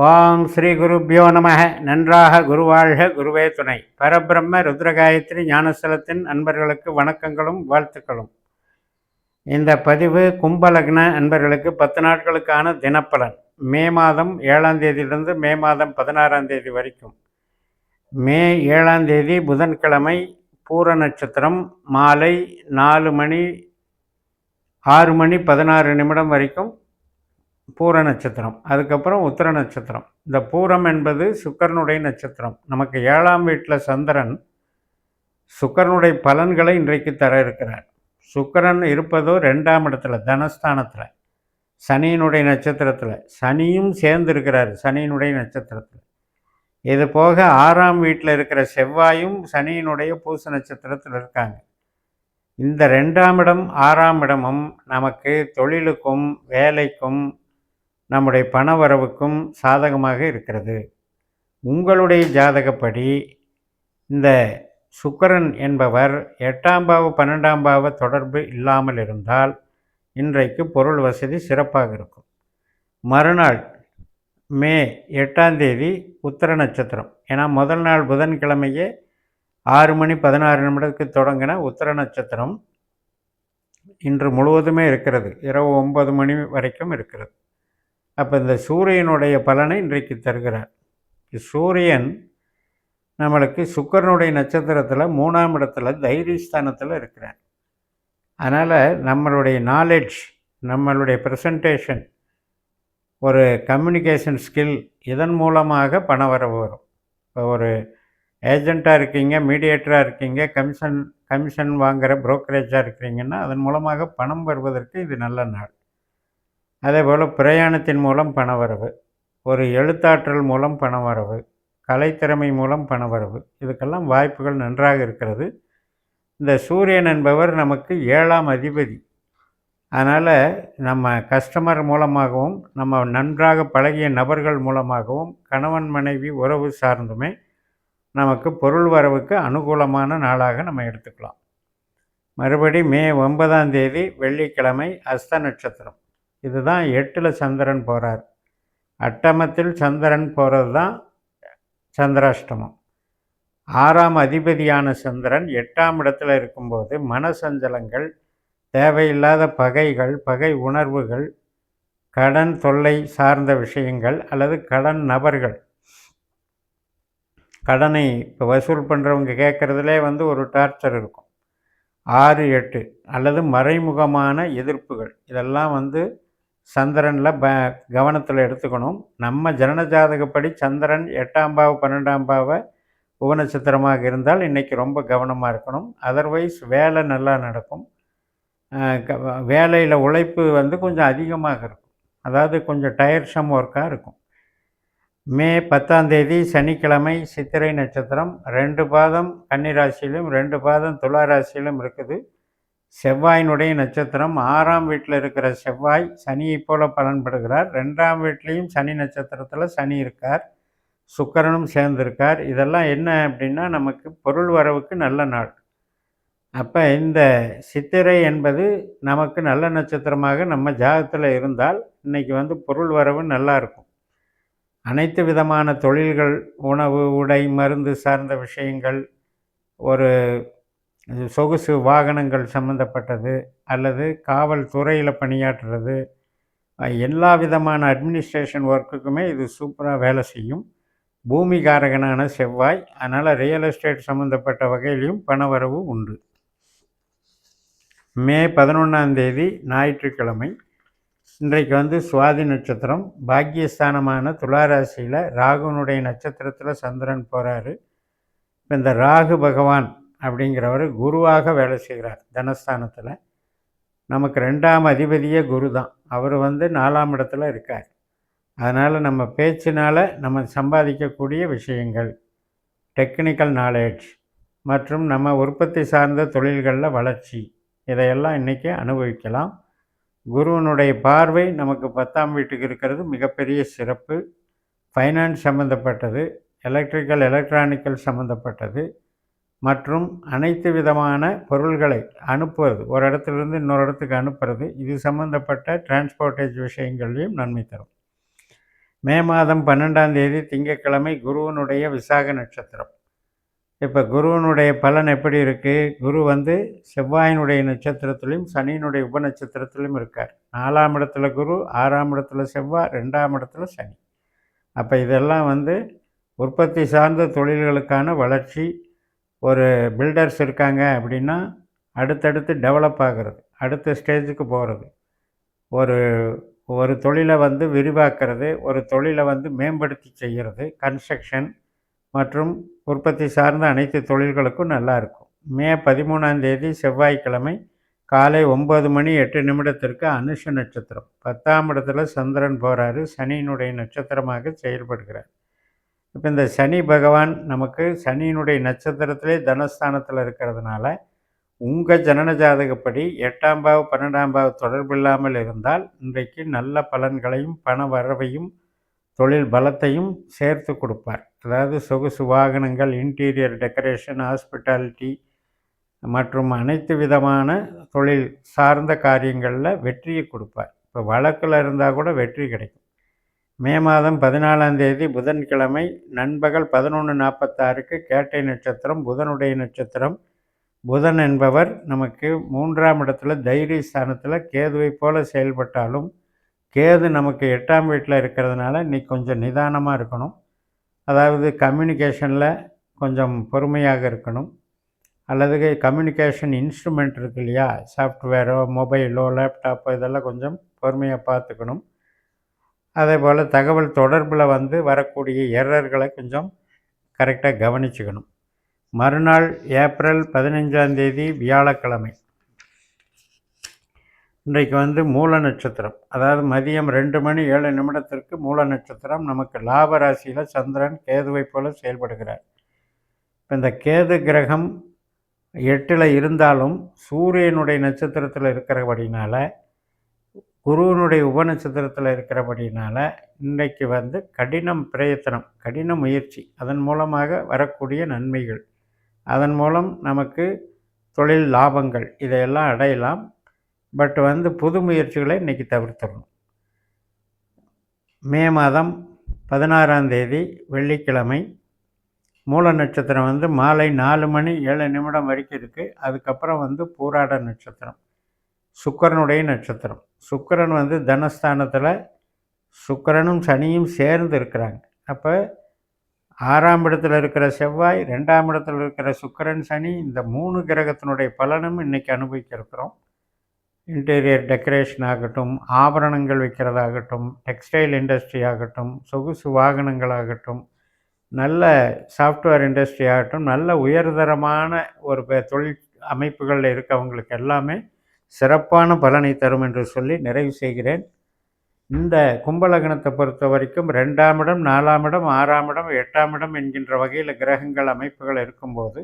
ஓம் ஸ்ரீ குருப்பியோ நம நன்றாக குருவாழ்க குருவே துணை. பரபிரம்ம ருத்ரகாயத்ரி ஞானஸ்தலத்தின் அன்பர்களுக்கு வணக்கங்களும் வாழ்த்துக்களும். இந்த பதிவு கும்பலக்ன அன்பர்களுக்கு பத்து நாட்களுக்கான தினப்பலன். மே மாதம் ஏழாம் தேதியிலிருந்து மே மாதம் பதினாறாம் தேதி வரைக்கும். மே ஏழாம் தேதி புதன்கிழமை பூர நட்சத்திரம் மாலை நாலு மணி ஆறு மணி பதினாறு நிமிடம் வரைக்கும் பூர நட்சத்திரம் அதுக்கப்புறம் உத்திர நட்சத்திரம். இந்த பூரம் என்பது சுக்கரனுடைய நட்சத்திரம். நமக்கு ஏழாம் வீட்டில் சந்திரன் சுக்கரனுடைய பலன்களை இன்றைக்கு தர இருக்கிறார். சுக்கரன் இருப்பதோ ரெண்டாம் இடத்துல தனஸ்தானத்தில் சனியினுடைய நட்சத்திரத்தில். சனியும் சேர்ந்து இருக்கிறார் சனியினுடைய நட்சத்திரத்தில். இது போக ஆறாம் வீட்டில் இருக்கிற செவ்வாயும் சனியினுடைய பூச நட்சத்திரத்தில் இருக்காங்க. இந்த ரெண்டாம் இடம் ஆறாம் இடமும் நமக்கு தொழிலுக்கும் வேலைக்கும் நம்முடைய பண வரவுக்கும் சாதகமாக இருக்கிறது. உங்களுடைய ஜாதகப்படி இந்த சுக்கரன் என்பவர் எட்டாம் பாவ பன்னெண்டாம் பாவ தொடர்பு இல்லாமல் இருந்தால் இன்றைக்கு பொருள் வசதி சிறப்பாக இருக்கும். மறுநாள் மே எட்டாம் தேதி உத்தர நட்சத்திரம். ஏன்னா முதல் நாள் புதன்கிழமையே ஆறு மணி பதினாறு நிமிடத்துக்கு தொடங்கின உத்தர நட்சத்திரம் இன்று முழுவதுமே இருக்கிறது. இரவு ஒன்பது மணி வரைக்கும் இருக்கிறது. அப்போ இந்த சூரியனுடைய பலனை இன்றைக்கு தருகிறார். சூரியன் நம்மளுக்கு சுக்கரனுடைய நட்சத்திரத்தில் மூணாம் இடத்துல தைரியஸ்தானத்தில் இருக்கிறார். அதனால் நம்மளுடைய நாலெட்ஜ் நம்மளுடைய ப்ரெசன்டேஷன் ஒரு கம்யூனிகேஷன் ஸ்கில் இதன் மூலமாக பண வரவு வரும். இப்போ ஒரு ஏஜெண்ட்டாக இருக்கீங்க மீடியேட்டராக இருக்கீங்க கமிஷன் கமிஷன் வாங்குகிற புரோக்கரேஜாக இருக்கிறீங்கன்னா அதன் மூலமாக பணம் வருவதற்கு இது நல்ல நாள். அதே போல் பிரயாணத்தின் மூலம் பணவரவு ஒரு எழுத்தாற்றல் மூலம் பணவரவு கலைத்திறமை மூலம் பணவரவு இதுக்கெல்லாம் வாய்ப்புகள் நன்றாக இருக்கிறது. இந்த சூரியன் என்பவர் நமக்கு ஏழாம் அதிபதி. அதனால் நம்ம கஸ்டமர் மூலமாகவும் நம்ம நன்றாக பழகிய நபர்கள் மூலமாகவும் கணவன் மனைவி உறவு சார்ந்துமே நமக்கு பொருள் வரவுக்கு அனுகூலமான நாளாக நம்ம எடுத்துக்கலாம். மறுபடி மே ஒன்பதாம் தேதி வெள்ளிக்கிழமை அஸ்த நட்சத்திரம். இதுதான் எட்டில் சந்திரன் போகிறார் அட்டமத்தில் சந்திரன் போகிறது தான் சந்திராஷ்டமம். ஆறாம் அதிபதியான சந்திரன் எட்டாம் இடத்துல இருக்கும்போது மனசஞ்சலங்கள் தேவையில்லாத பகைகள் பகை உணர்வுகள் கடன் தொல்லை சார்ந்த விஷயங்கள் அல்லது கடன் நபர்கள். கடனை இப்போ வசூல் பண்ணுறவங்க கேட்குறதுலே வந்து ஒரு டார்ச்சர் இருக்கும். ஆறு எட்டு அல்லது மறைமுகமான எதிர்ப்புகள். இதெல்லாம் வந்து சந்திரனில் ப கவனத்தில் எடுத்துக்கணும். நம்ம ஜனன ஜாதகப்படி சந்திரன் எட்டாம் பாவ பன்னெண்டாம் பாவ உபநட்சத்திரமாக இருந்தால் இன்றைக்கி ரொம்ப கவனமாக இருக்கணும். அதர்வைஸ் வேலை நல்லா நடக்கும். வேலையில் உழைப்பு வந்து கொஞ்சம் அதிகமாக இருக்கும். அதாவது கொஞ்சம் டயர்ஷம் ஒர்க்காக இருக்கும். மே பத்தாம் தேதி சனிக்கிழமை சித்திரை நட்சத்திரம் ரெண்டு பாதம் கன்னிராசியிலும் ரெண்டு பாதம் துலா ராசியிலும் இருக்குது. செவ்வாயினுடைய நட்சத்திரம் ஆறாம் வீட்டில் இருக்கிற செவ்வாய் சனியை போல பலன்படுகிறார். ரெண்டாம் வீட்லேயும் சனி நட்சத்திரத்தில் சனி இருக்கார். சுக்கரனும் சேர்ந்திருக்கார். இதெல்லாம் என்ன அப்படின்னா நமக்கு பொருள் வரவுக்கு நல்ல நாள். அப்போ இந்த சித்திரை என்பது நமக்கு நல்ல நட்சத்திரமாக நம்ம ஜாதகத்தில் இருந்தால் இன்றைக்கி வந்து பொருள் வரவு நல்லாயிருக்கும் அனைத்து விதமான தொழில்கள் உணவு உடை மருந்து சார்ந்த விஷயங்கள் ஒரு சொகுசு வாகனங்கள் சம்மந்தப்பட்டது அல்லது காவல்துறையில் பணியாற்றுறது. எல்லா விதமான அட்மினிஸ்ட்ரேஷன் ஒர்க்குக்குமே இது சூப்பராக வேலை செய்யும். பூமிகாரகனான செவ்வாய் அதனால் ரியல் எஸ்டேட் சம்மந்தப்பட்ட வகையிலையும் பணவரவு உண்டு. மே பதினொன்றாம் தேதி ஞாயிற்றுக்கிழமை. இன்றைக்கு வந்து சுவாதி நட்சத்திரம். பாக்கியஸ்தானமான துளாராசியில் ராகுனுடைய நட்சத்திரத்தில் சந்திரன் போகிறாரு இப்போ இந்த ராகு பகவான் அப்படிங்கிறவர் குருவாக வேலை செய்கிறார் தனஸ்தானத்தில். நமக்கு ரெண்டாம் அதிபதியே குரு தான். அவர் வந்து நாலாம் இடத்துல இருக்கார். அதனால் நம்ம பேச்சினால் நம்ம சம்பாதிக்கக்கூடிய விஷயங்கள் டெக்னிக்கல் நாலேஜ் மற்றும் நம்ம உற்பத்தி சார்ந்த தொழில்களில் வளர்ச்சி இதையெல்லாம் இன்றைக்கி அனுபவிக்கலாம். குருவனுடைய பார்வை நமக்கு பத்தாம் வீட்டுக்கு இருக்கிறது மிகப்பெரிய சிறப்பு. ஃபைனான்ஸ் சம்மந்தப்பட்டது எலக்ட்ரிக்கல் எலக்ட்ரானிக்கல் சம்மந்தப்பட்டது மற்றும் அனைத்து விதமான பொருள்களை அனுப்புவது ஒரு இடத்துலேருந்து இன்னொரு இடத்துக்கு அனுப்புறது இது சம்மந்தப்பட்ட டிரான்ஸ்போர்ட்டேஜ் விஷயங்களையும் நன்மை தரும். மே மாதம் பன்னெண்டாம் தேதி திங்கட்கிழமை குருவனுடைய விசாக நட்சத்திரம். இப்போ குருவனுடைய பலன் எப்படி இருக்குது குரு வந்து செவ்வாயினுடைய நட்சத்திரத்துலேயும் சனியினுடைய உபநட்சத்திரத்துலேயும் இருக்கார். நாலாம் இடத்துல குரு ஆறாம் இடத்துல செவ்வாய் ரெண்டாம் இடத்துல சனி. அப்போ இதெல்லாம் வந்து உற்பத்தி சார்ந்த தொழில்களுக்கான வளர்ச்சி ஒரு பில்டர்ஸ் இருக்காங்க அப்படின்னா அடுத்தடுத்து டெவலப் ஆகிறது. அடுத்த ஸ்டேஜுக்கு போகிறது ஒரு ஒரு தொழிலை வந்து விரிவாக்கிறது ஒரு தொழிலை வந்து மேம்படுத்தி செய்கிறது கன்ஸ்ட்ரக்ஷன் மற்றும் உற்பத்தி சார்ந்த அனைத்து தொழில்களுக்கும் நல்லாயிருக்கும் மே பதிமூணாந்தேதி செவ்வாய்க்கிழமை காலை ஒம்பது மணி எட்டு நிமிடத்திற்கு அனுஷ நட்சத்திரம். பத்தாம் இடத்துல சந்திரன் போகிறாரு சனியினுடைய நட்சத்திரமாக செயல்படுகிறார். இப்போ இந்த சனி பகவான் நமக்கு சனியினுடைய நட்சத்திரத்திலே தனஸ்தானத்தில் இருக்கிறதுனால உங்கள் ஜனன ஜாதகப்படி எட்டாம் பாவ் பன்னெண்டாம் பாவ் தொடர்பு இல்லாமல் இருந்தால் இன்றைக்கு நல்ல பலன்களையும் பண வரவையும் தொழில் பலத்தையும் சேர்த்து கொடுப்பார். அதாவது சொகுசு வாகனங்கள் இன்டீரியர் டெக்கரேஷன் ஹாஸ்பிட்டாலிட்டி மற்றும் அனைத்து விதமான தொழில் சார்ந்த காரியங்களில் வெற்றியை கொடுப்பார். இப்போ வழக்கில் இருந்தால் கூட வெற்றி கிடைக்கும். மே மாதம் பதினாலாம் தேதி புதன்கிழமை நண்பகல் பதினொன்று நாற்பத்தாறுக்கு கேட்டை நட்சத்திரம் புதனுடைய நட்சத்திரம். புதன் என்பவர் நமக்கு மூன்றாம் இடத்துல தைரிய ஸ்தானத்தில் கேதுவை போல செயல்பட்டாலும் கேது நமக்கு எட்டாம் வீட்டில் இருக்கிறதுனால இன்றைக்கி கொஞ்சம் நிதானமாக இருக்கணும். அதாவது கம்யூனிகேஷனில் கொஞ்சம் பொறுமையாக இருக்கணும். அல்லது கம்யூனிகேஷன் இன்ஸ்ட்ருமெண்ட் இருக்கு இல்லையா? சாஃப்ட்வேரோ மொபைலோ லேப்டாப்போ இதெல்லாம் கொஞ்சம் பொறுமையாக பார்த்துக்கணும். அதே போல் தகவல் தொடர்பில் வந்து வரக்கூடிய எரர்களை கொஞ்சம் கரெக்டாக கவனிச்சுக்கணும். மறுநாள் ஏப்ரல் பதினஞ்சாம் தேதி வியாழக்கிழமை. இன்றைக்கு வந்து மூல நட்சத்திரம். அதாவது மதியம் ரெண்டு மணி ஏழு நிமிடத்திற்கு மூல நட்சத்திரம். நமக்கு லாப ராசியில் சந்திரன் கேதுவை போல செயல்படுகிறார். இப்போ இந்த கேது கிரகம் எட்டில் இருந்தாலும் சூரியனுடைய நட்சத்திரத்தில் இருக்கிறபடினால குருவனுடைய உபநட்சத்திரத்தில் இருக்கிறபடினால இன்றைக்கு வந்து கடினம் பிரயத்தனம் கடின முயற்சி அதன் மூலமாக வரக்கூடிய நன்மைகள். அதன் மூலம் நமக்கு தொழில் லாபங்கள் இதையெல்லாம் அடையலாம். பட் வந்து புது முயற்சிகளை இன்றைக்கி தவிர்த்துடணும் மே மாதம் பதினாறாம் தேதி வெள்ளிக்கிழமை மூல நட்சத்திரம் வந்து மாலை நாலு மணி ஏழு நிமிடம் வரைக்கும் இருக்குது அதுக்கப்புறம் வந்து பூராட நட்சத்திரம். சுக்கரனுடைய நட்சத்திரம். சுக்கரன் வந்து தனஸ்தானத்தில் சுக்கரனும் சனியும் சேர்ந்து இருக்கிறாங்க. அப்போ ஆறாம் இடத்துல இருக்கிற செவ்வாய் ரெண்டாம் இடத்துல இருக்கிற சுக்கரன் சனி இந்த மூணு கிரகத்தினுடைய பலனும் இன்றைக்கி அனுபவிக்கிறோம். இன்டீரியர் டெக்கரேஷன் ஆகட்டும் ஆபரணங்கள் வைக்கிறதாகட்டும் டெக்ஸ்டைல் இண்டஸ்ட்ரி ஆகட்டும் சொகுசு வாகனங்களாகட்டும் நல்ல சாஃப்ட்வேர் இண்டஸ்ட்ரி ஆகட்டும் நல்ல உயர்தரமான ஒரு தொழில் அமைப்புகளில் இருக்கவங்களுக்கு எல்லாமே சிறப்பான பலனை தரும் என்று சொல்லி நிறைவு செய்கிறேன். இந்த கும்பலகணத்தை பொறுத்த வரைக்கும் ரெண்டாம் இடம் நாலாம் இடம் ஆறாம் இடம் எட்டாம் இடம் என்கின்ற வகையில் கிரகங்கள் அமைப்புகள் இருக்கும்போது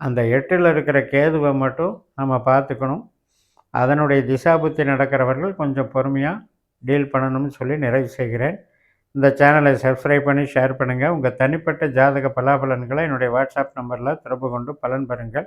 அந்த எட்டில் இருக்கிற கேதுவை மட்டும் நம்ம பார்த்துக்கணும். அதனுடைய திசாபுத்தி நடக்கிறவர்கள் கொஞ்சம் பொறுமையாக டீல் பண்ணணும்னு சொல்லி நிறைவு செய்கிறேன். இந்த சேனலை சப்ஸ்கிரைப் பண்ணி ஷேர் பண்ணுங்கள் உங்கள் தனிப்பட்ட ஜாதக பலாபலன்களை என்னுடைய வாட்ஸ்அப் நம்பரில் தொடர்பு கொண்டு பலன் பெறுங்கள்.